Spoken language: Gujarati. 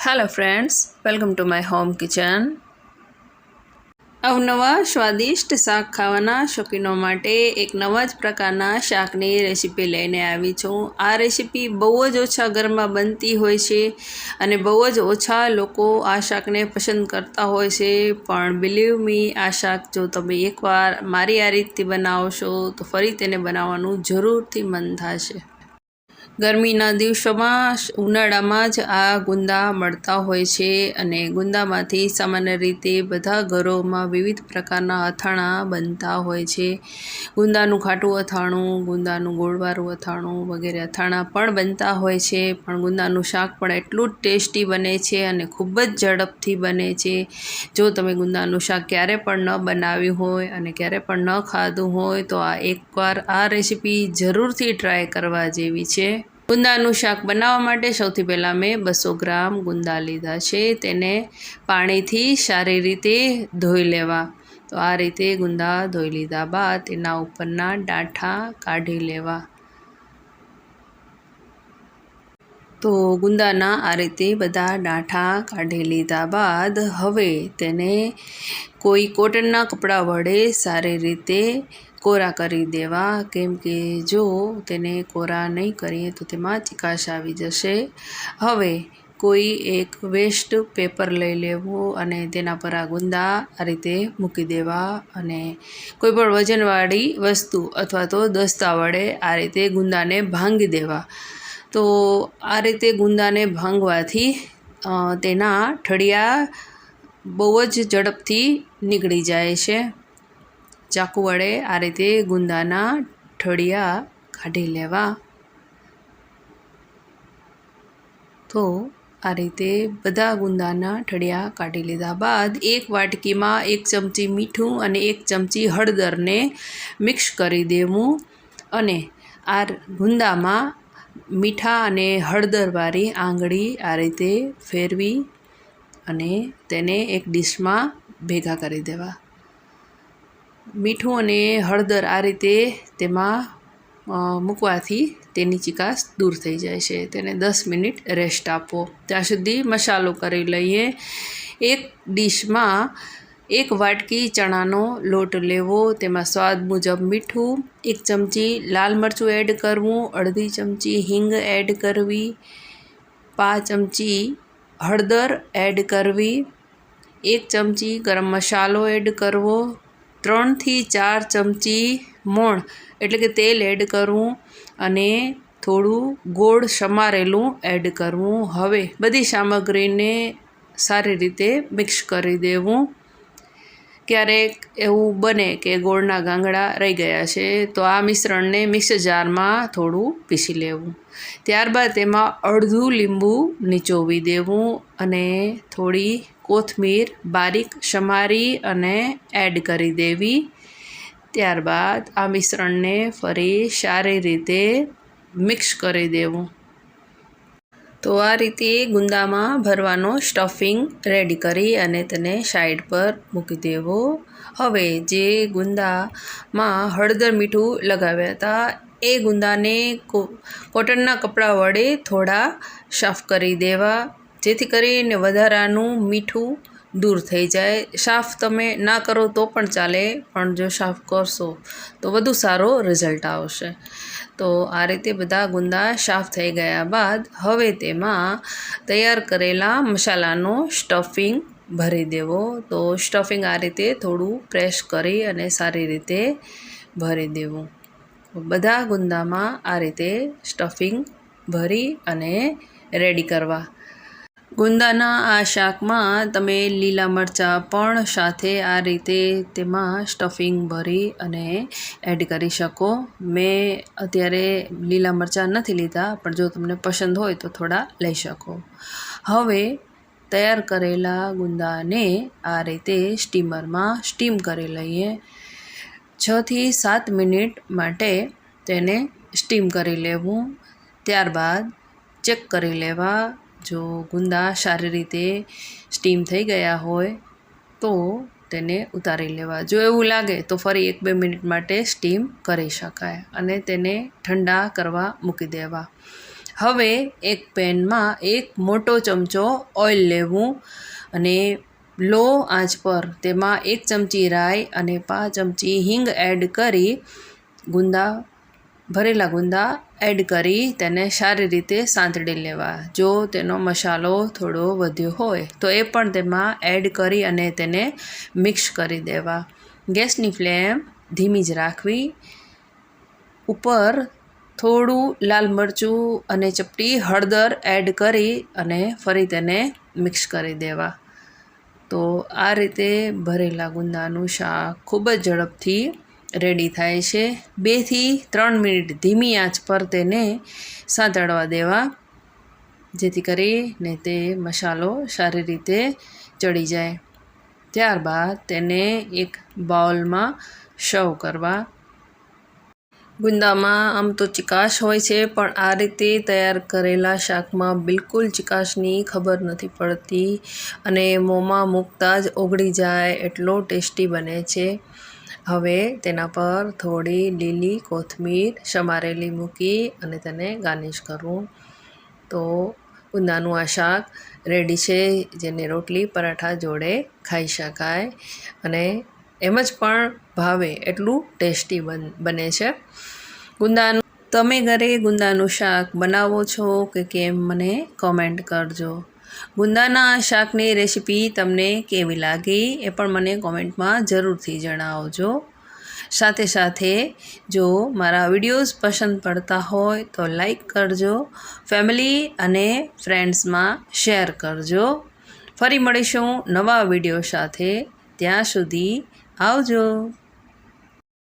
Hello friends welcome to my home kitchen અવનવા સ્વાદિષ્ટ શાક ખાવાના શોખીનો માટે એક નવા જ પ્રકારના શાકની રેસીપી લઈને આવી છું. આ રેસીપી બહુ જ ઓછા ઘરમાં બનતી હોય છે અને બહુ જ ઓછા લોકો આ શાકને પસંદ કરતા હોય છે. પણ બિલીવ મી આ શાક જો તમે એકવાર મારી આ રીતથી બનાવશો તો ફરી તેને બનાવવાનું જરૂરથી મન થશે. ગરમીના દિવસોમાં ઉનાળામાં જ આ ગુંદા મળતા હોય છે અને ગુંદામાંથી સામાન્ય રીતે બધા ઘરોમાં વિવિધ પ્રકારના અથાણાં બનતા હોય છે. ગુંદાનું ખાટું અથાણું, ગુંદાનું ગોળવાળું અથાણું વગેરે અથાણાં પણ બનતા હોય છે, પણ ગુંદાનું શાક પણ એટલું જ ટેસ્ટી બને છે અને ખૂબ જ ઝડપથી બને છે. જો તમે ગુંદાનું શાક ક્યારે પણ ન બનાવ્યું હોય અને ક્યારે પણ ન ખાધું હોય તો આ એકવાર આ રેસીપી જરૂરથી ટ્રાય કરવા જેવી છે. ગુંદાનું શાક બનાવવા માટે સૌથી પહેલાં મેં બસો ગ્રામ ગુંદા લીધા છે. તેને પાણીથી સારી રીતે ધોઈ લેવા. તો આ રીતે ગુંદા ધોઈ લીધા બાદ તેના ઉપરના ડાંઠા કાઢી લેવા. તો ગુંદાના આ રીતે બધા ડાંઠા કાઢી લીધા બાદ હવે તેને કોઈ કોટનના કપડાં વડે સારી રીતે કોરા કરી દેવા? કેમ કે જો તેને કોરા નહીં કરીએ તો તેમાં ચિકાશ આવી જશે. હવે કોઈ એક વેસ્ટ પેપર લઈ લેવું અને તેના પર આ ગુંદા આ રીતે મૂકી દેવા અને કોઈ પણ વજનવાળી વસ્તુ અથવા તો દસ્તા વડે આ રીતે ગુંદાને ભાંગી દેવા. તો આ રીતે ગુંદાને ભાંગવાથી તેના ઠળિયા બહુ જ ઝડપથી નીકળી જાય છે. ચાકુ વડે આ રીતે ગુંદાના ઠળિયા કાઢી લેવા. તો આ રીતે બધા ગુંદાના ઠળિયા કાઢી લીધા બાદ એક વાટકીમાં એક ચમચી મીઠું અને એક ચમચી હળદરને મિક્સ કરી દેવું અને આ ગુંદામાં મીઠા અને હળદરવાળી આંગળી આ રીતે ફેરવી અને તેને એક ડીશમાં ભેગા કરી દેવા. મીઠું અને હળદર આ રીતે તેમાં મૂકવાથી તેની ચિકાસ દૂર થઈ જાય છે. તેને દસ મિનિટ રેસ્ટ આપો. ત્યાં સુધી મસાલો કરી લઈએ. એક ડીશમાં એક વાટકી ચણાનો લોટ લેવો. તેમાં સ્વાદ મુજબ મીઠું, એક ચમચી લાલ મરચું એડ કરવું, અડધી ચમચી હિંગ એડ કરવી, પાંચ ચમચી હળદર એડ કરવી, એક ચમચી ગરમ મસાલો એડ કરવો ત્રણથી ચાર ચમચી મોણ, એટલે કે તેલ એડ કરવું અને થોડું ગોળ સમારેલું એડ કરવું હવે બધી સામગ્રીને સારી રીતે મિક્સ કરી દેવું. ક્યારેક એવું બને કે ગોળના ગાંગડા રહી ગયા છે, તો આ મિશ્રણને મિક્સર જારમાં થોડું પીસી લેવું. ત્યારબાદ તેમાં અડધું લીંબુ નીચોવી દેવું અને થોડી કોથમીર, બારીક સમારી અને એડ કરી દેવી. ત્યારબાદ આ મિશ્રણને ફરી સારી રીતે મિક્સ કરી દેવું. તો આ રીતે ગુંદામાં ભરવાનો સ્ટફિંગ રેડી કરી અને તેને સાઈડ પર મૂકી દેવો. હવે જે ગુંદામાં હળદર મીઠું લગાવ્યા હતા, એ ગુંદાને કોટનના કપડાં વડે થોડા સાફ કરી દેવા. જેથી કરીને વધારાનું મીઠું દૂર થઈ જાય. સાફ તમે ના કરો તો પણ ચાલે, પણ જો સાફ કરશો તો વધુ સારો રિઝલ્ટ આવશે. તો આ રીતે બધા ગુંદા સાફ થઈ ગયા બાદ હવે તેમાં તૈયાર કરેલા મસાલાનો સ્ટફિંગ ભરી દેવો. તો સ્ટફિંગ આ રીતે થોડું પ્રેસ કરી અને સારી રીતે ભરી દેવું. બધા ગુંદામાં આ રીતે સ્ટફિંગ ભરી અને રેડી કરવા. ગુંદાના આ શાકમાં તમે લીલા મરચાં પણ સાથે આ રીતે તેમાં સ્ટફિંગ ભરી અને એડ કરી શકો. મેં અત્યારે લીલા મરચાં નથી લીધા, પણ જો તમને પસંદ હોય તો થોડા લઈ શકો. હવે તૈયાર કરેલા ગુંદાને આ રીતે સ્ટીમરમાં સ્ટીમ કરી લઈએ. છથી સાત મિનિટ માટે તેને સ્ટીમ કરી લેવું. ત્યારબાદ ચેક કરી લેવા. જો ગુંદા સારી રીતે સ્ટીમ થઈ ગયા હોય, તો તેને ઉતારી લેવા. જો એવું લાગે, તો ફરી એક બે મિનિટ માટે સ્ટીમ કરી શકાય અને તેને ઠંડા કરવા મૂકી દેવા. હવે એક પેનમાં એક મોટો ચમચો ઓઇલ લેવું અને લો આંચ પર તેમાં એક ચમચી રાઈ અને પાંચ ચમચી હિંગ એડ કરી ગુંદા ભરેલા ગુંદા એડ કરી તેને સારી રીતે સાંતળી લેવા. જો તેનો મસાલો થોડો વધ્યો હોય, તો એ પણ તેમાં એડ કરી અને તેને મિક્સ કરી દેવા. ગેસની ફ્લેમ ધીમી જ રાખવી. ઉપર થોડું લાલ મરચું અને ચપટી હળદર એડ કરી અને ફરી તેને મિક્સ કરી દેવા. તો આ રીતે ભરેલા ગુંદાનું શાક ખૂબ જ ઝડપથી રેડી થાય છે. બેથી ત્રણ મિનિટ ધીમી આંચ પર તેને સાંતળવા દેવા, જેથી કરીને તે મસાલો સારી રીતે ચડી જાય. ત્યારબાદ તેને એક બાઉલમાં સર્વ કરવા. ગુંદામાં આમ તો ચિકાશ હોય છે, પણ આ રીતે તૈયાર કરેલા શાકમાં બિલકુલ ચિકાશની ખબર નથી પડતી અને મોંમાં મૂકતા જ ઓગળી જાય, એટલો ટેસ્ટી બને છે. હવે તેના પર થોડી લીલી કોથમીર સમારેલી મૂકી અને તેને ગાર્નિશ કરવું તો ગુંદાનું આ શાક રેડી છે, જેને રોટલી, પરાઠા જોડે ખાઈ શકાય. અને એમ જ પણ ભાવે, એટલું ટેસ્ટી બન, બને છે. ગુંદાનું, તમે ઘરે ગુંદાનું શાક બનાવો છો કે કેમ, મને કોમેન્ટ કરજો. ગુંદાના શાકની રેસીપી તમને કેવી લાગી એ પણ મને કોમેન્ટમાં જરૂરથી જણાવજો. સાથે સાથે જો મારા વિડીયોઝ પસંદ પડતા હોય તો લાઈક કરજો, ફેમિલી અને ફ્રેન્ડ્સમાં શેર કરજો. ફરી મળીશું નવા વીડિયો સાથે. ત્યાં સુધી આવજો.